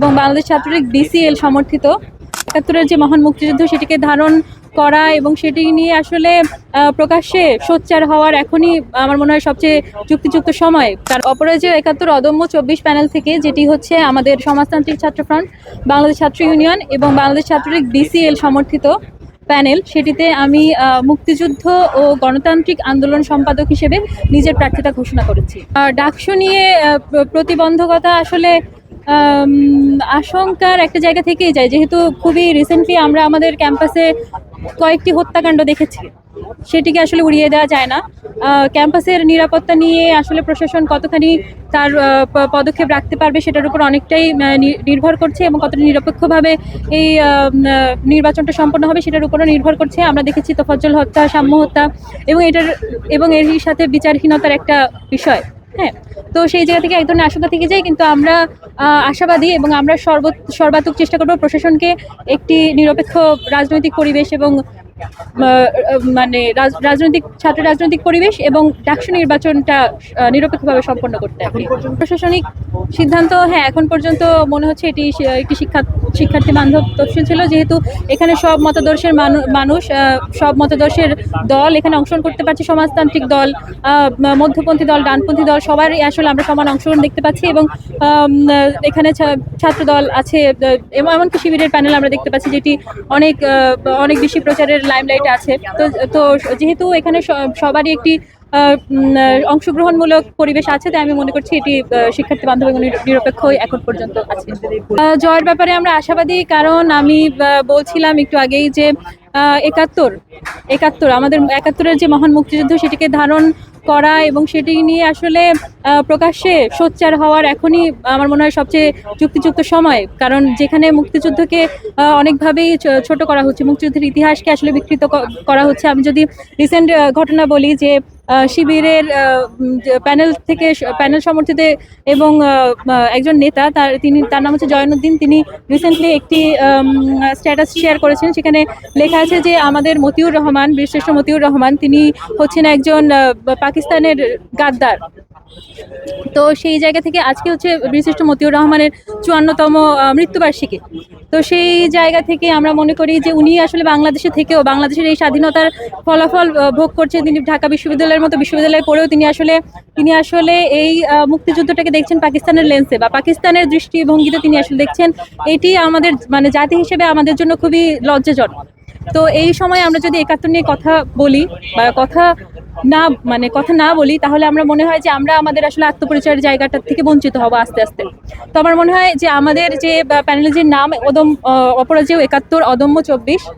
এবং বাংলাদেশ ছাত্রলীগ বিসিএল সমর্থিত। একাত্তরের যে মহান মুক্তিযুদ্ধ সেটিকে ধারণ করা এবং সেটি নিয়ে আসলে প্রকাশ্যে সোচ্চার হওয়ার এখনই আমার মনে হয় সবচেয়ে যুক্তিযুক্ত সময়। তার অপরাজয় একাত্তর অদম্য চব্বিশ প্যানেল থেকে, যেটি হচ্ছে আমাদের সমাজতান্ত্রিক ছাত্র ফ্রন্ট, বাংলাদেশ ছাত্র ইউনিয়ন এবং বাংলাদেশ ছাত্রলীগ বিসিএল সমর্থিত প্যানেল। সেটিতে আমি মুক্তিযুদ্ধ ও গণতান্ত্রিক আন্দোলন সম্পাদক হিসেবে নিজের প্রার্থিতা ঘোষণা করেছি। ডাকসু নিয়ে প্রতিবন্ধকতা আসলে আশঙ্কার একটা জায়গা থেকেই যায়। যেহেতু খুবই রিসেন্টলি আমরা আমাদের ক্যাম্পাসে কয়েকটি হত্যাকাণ্ড দেখেছি। সেটিকে আসলে উড়িয়ে দেওয়া যায় না। ক্যাম্পাসের নিরাপত্তা নিয়ে আসলে প্রশাসন কতখানি তার পদক্ষেপ রাখতে পারবে সেটার উপর অনেকটাই নির্ভর করছে এবং কতটা নিরপেক্ষভাবে এই নির্বাচনটা সম্পন্ন হবে সেটার উপরও নির্ভর করছে। আমরা দেখেছি তোফাজ্জল হত্যা, সাম্য হত্যা এবং এটার, এবং এরই সাথে বিচারহীনতার একটা বিষয়। হ্যাঁ? তো সেই জায়গা থেকে এক ধরনের আশঙ্কা থেকে যায়, কিন্তু আমরা আশাবাদী এবং আমরা সর্ব, সর্বাত্মক চেষ্টা করব প্রশাসনকে একটি নিরপেক্ষ রাজনৈতিক পরিবেশ এবং মানে রাজ- রাজনৈতিক, ছাত্র রাজনৈতিক পরিবেশ এবং ডাকসু নির্বাচনটা নিরপেক্ষভাবে সম্পন্ন করতে প্রশাসনিক সিদ্ধান্ত হ্যাঁ এখন পর্যন্ত মনে হচ্ছে এটি একটি শিক্ষা শিক্ষার্থী বান্ধব তফসিল ছিল। যেহেতু এখানে সব মতাদর্শের মানুষ সব মতাদর্শের দল এখানে অংশগ্রহণ করতে পারছে। সমাজতান্ত্রিক দল মধ্যপন্থী দল, ডানপন্থী দল, সবারই আসলে আমরা সমান অংশগ্রহণ দেখতে পাচ্ছি এবং এখানে ছাত্র দল আছে এবং এমনকি শিবিরের প্যানেল আমরা দেখতে পাচ্ছি যেটি অনেক অনেক বেশি প্রচারের লাইমলাইটে আছে। তো তো যেহেতু এখানে সবারই একটি অংশগ্রহণমূলক পরিবেশ আছে, তাই আমি মনে করছি এটি শিক্ষার্থী বান্ধব এবং নিরপেক্ষ এখন পর্যন্ত আছে। জয়ের ব্যাপারে আমরা আশাবাদী, কারণ আমি বলছিলাম একটু আগেই যে একাত্তর একাত্তর, আমাদের একাত্তরের যে মহান মুক্তিযুদ্ধ সেটিকে ধারণ করা এবং সেটি নিয়ে আসলে প্রকাশ্যে সোচ্চার হওয়ার এখনই আমার মনে হয় সবচেয়ে যুক্তিযুক্ত সময়, কারণ যেখানে মুক্তিযুদ্ধকে অনেকভাবেই ছোট করা হচ্ছে, মুক্তিযুদ্ধের ইতিহাসকে আসলে বিকৃত করা হচ্ছে। আমি যদি রিসেন্ট ঘটনা বলি যে শিবিরের প্যানেল থেকে, প্যানেল সমর্থিত এবং একজন নেতা, তার, তিনি, তার নাম হচ্ছে জয়নুদ্দিন, তিনি রিসেন্টলি একটি স্ট্যাটাস শেয়ার করেছেন। সেখানে লেখা আছে যে আমাদের মতিউর রহমান, বীরশ্রেষ্ঠ মতিউর রহমান, তিনি হচ্ছেন একজন পাকিস্তানের গাদ্দার। তো সেই জায়গা থেকে আজকে হচ্ছে বিশিষ্ট মতিউর রহমানের চুয়ান্নতম মৃত্যুবার্ষিকী। তো সেই জায়গা থেকে আমরা মনে করি যে উনি আসলে বাংলাদেশে থেকেও, বাংলাদেশের এই স্বাধীনতার ফলাফল ভোগ করছেন তিনি ঢাকা বিশ্ববিদ্যালয়ের মতো বিশ্ববিদ্যালয়ে পড়েও তিনি আসলে তিনি আসলে এই মুক্তিযুদ্ধটাকে দেখছেন পাকিস্তানের লেন্সে বা পাকিস্তানের দৃষ্টিভঙ্গিতে তিনি আসলে দেখছেন এটি আমাদের মানে জাতি হিসেবে আমাদের জন্য খুবই লজ্জাজনক। তো এই সময় আমরা যদি একাত্তর নিয়ে কথা বলি বা কথা না মানে কথা না বলি, তাহলে আমরা মনে হয় যে আমরা আমাদের আসলে আত্মপরিচয়ের জায়গাটা থেকে বঞ্চিত হব আস্তে আস্তে। তো আমার মনে হয় যে আমাদের যে প্যানেলের যে নাম অদম অপরাজেয় একাত্তর, অদম্য চব্বিশ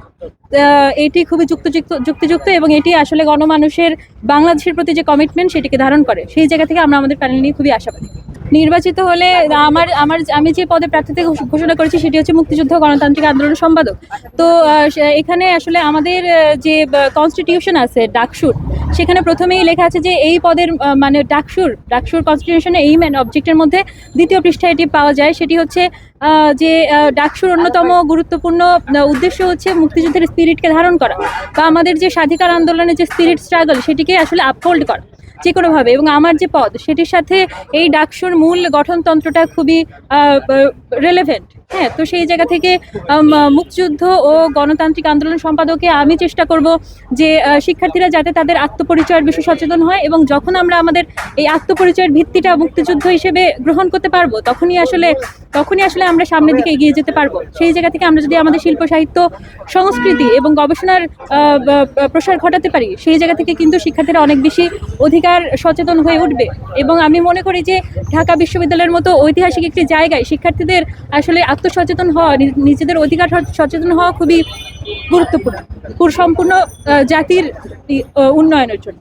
এটি খুবই যুক্তিযুক্ত যুক্তিযুক্ত এবং এটি আসলে গণমানুষের বাংলাদেশের প্রতি যে কমিটমেন্ট সেটিকে ধারণ করে। সেই জায়গা থেকে আমরা আমাদের প্যানেল নিয়ে খুবই আশাবাদী। নির্বাচিত হলে আমার আমার, আমি যে পদে প্রার্থীতে ঘোষ- ঘোষণা করেছি সেটি হচ্ছে মুক্তিযুদ্ধ গণতান্ত্রিক আন্দোলন সম্পাদক। তো এখানে আসলে আমাদের যে কনস্টিটিউশন আছে, ডাকসুর সেখানে প্রথমেই লেখা আছে যে এই পদের মানে ডাকসুর ডাকসুর কনস্টিটিউশনে এইম অ্যান্ড অবজেক্টের মধ্যে দ্বিতীয় পৃষ্ঠায় এটি পাওয়া যায়। সেটি হচ্ছে যে ডাকসুর অন্যতম গুরুত্বপূর্ণ উদ্দেশ্য হচ্ছে মুক্তিযুদ্ধের স্পিরিটকে ধারণ করা বা আমাদের যে স্বাধিকার আন্দোলনের যে স্পিরিট স্ট্রাগল সেটিকে আসলে আপহোল্ড করা। যে কোনোভাবে এবং আমার যে পদ, সেটির সাথে এই ডাকসুর মূল গঠনতন্ত্রটা খুবই রেলেভেন্ট হ্যাঁ তো সেই জায়গা থেকে মুক্তিযুদ্ধ ও গণতান্ত্রিক আন্দোলন সম্পাদকে আমি চেষ্টা করব যে শিক্ষার্থীরা যাতে তাদের আত্মপরিচয়ের বিষয়ে সচেতন হয় এবং যখন আমরা আমাদের এই আত্মপরিচয়ের ভিত্তিটা মুক্তিযুদ্ধ হিসেবে গ্রহণ করতে পারব, তখনই আসলে তখনই আসলে আমরা সামনের দিকে এগিয়ে যেতে পারব। সেই জায়গা থেকে আমরা যদি আমাদের শিল্প, সাহিত্য, সংস্কৃতি এবং গবেষণার প্রসার ঘটাতে পারি, সেই জায়গা থেকে কিন্তু শিক্ষার্থীরা অনেক বেশি অধিকার সচেতন হয়ে উঠবে। এবং আমি মনে করি যে ঢাকা বিশ্ববিদ্যালয়ের মতো ঐতিহাসিক একটি জায়গায় শিক্ষার্থীদের আসলে আত্মসচেতন হওয়া নিজেদের অধিকার সচেতন হওয়া খুবই গুরুত্বপূর্ণ। সম্পূর্ণ জাতির উন্নয়নের জন্য।